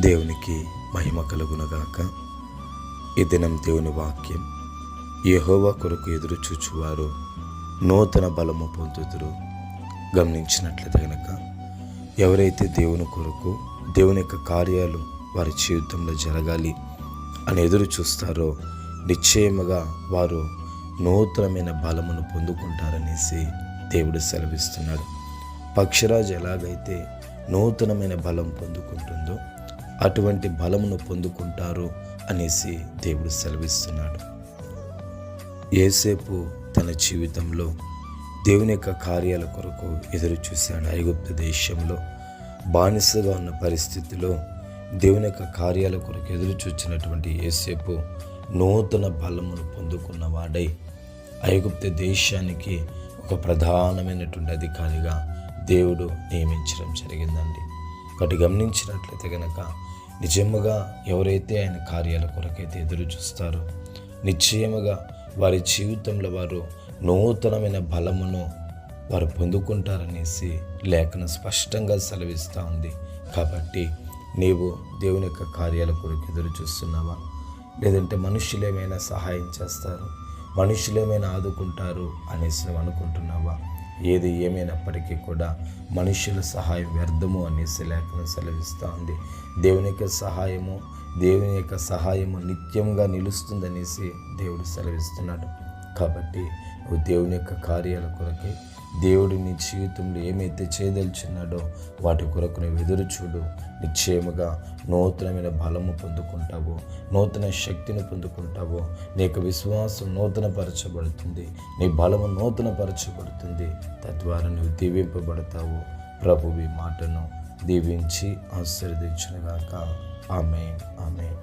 దేవునికి మహిమ కలుగునగాక. ఈ దినం దేవుని వాక్యం యహోవా కొరకు ఎదురు చూచువారు నూతన బలము పొందుతురు గమనించినట్లయితే గనక ఎవరైతే దేవుని కొరకు దేవుని యొక్క కార్యాలు వారి జీవితంలో జరగాలి అని ఎదురు చూస్తారో నిశ్చయముగా వారు నూతనమైన బలమును పొందుకుంటారనేసి దేవుడు సెలవిస్తున్నాడు. పక్షిరాజు ఎలాగైతే నూతనమైన బలం పొందుకుంటుందో అటువంటి బలమును పొందుకుంటారు అనేసి దేవుడు సెలవిస్తున్నాడు. ఏసేపు తన జీవితంలో దేవుని యొక్క కార్యాల కొరకు ఎదురు చూశాడు ఐగుప్తు దేశంలో. బానిసగా ఉన్న పరిస్థితిలో దేవుని యొక్క కార్యాల కొరకు ఎదురు చూచినటువంటి ఏసేపు నూతన బలమును పొందుకున్న వాడై ఐగుప్తు దేశానికి ఒక ప్రధానమైనటువంటి అధికారిగా దేవుడు నియమించడం జరిగిందండి. ఒకటి గమనించినట్లయితే కనుక నిజముగా ఎవరైతే ఆయన కార్యాల కొరకైతే ఎదురు చూస్తారో నిశ్చయముగా వారి జీవితంలో వారు నూతనమైన బలమును వారు పొందుకుంటారనేసి లేఖను స్పష్టంగా సెలవిస్తూ ఉంది. కాబట్టి నీవు దేవుని యొక్క కార్యాల కొరకు ఎదురు చూస్తున్నావా? లేదంటే మనుషులు ఏమైనా సహాయం చేస్తారు? మనుషులు ఏమైనా ఆదుకుంటారు అనేసి నువ్వు అనుకుంటున్నావా? ఏది ఏమైనప్పటికీ కూడా మనుషుల సహాయం వ్యర్థము అనేసి లేఖనం సెలవిస్తూ ఉంది. దేవుని యొక్క సహాయము దేవుని యొక్క సహాయము నిత్యంగా నిలుస్తుందనేసి దేవుడు సెలవిస్తున్నాడు. కాబట్టి నువ్వు దేవుని యొక్క కార్యాల కొరకే దేవుడు నీ జీవితంలో ఏమైతే చేయదలిచినాడో వాటి కొరకు నువ్వు ఎదురు చూడు. నిశ్చయముగా నూతనమైన బలము పొందుకుంటావు. నూతన శక్తిని పొందుకుంటావు. నీ యొక్క విశ్వాసం నూతనపరచబడుతుంది. నీ బలము నూతనపరచబడుతుంది. తద్వారా నువ్వు దీవింపబడతావు. ప్రభువి మాటను దీవించి ఆశీర్వదించునుగాక. ఆమె ఆమె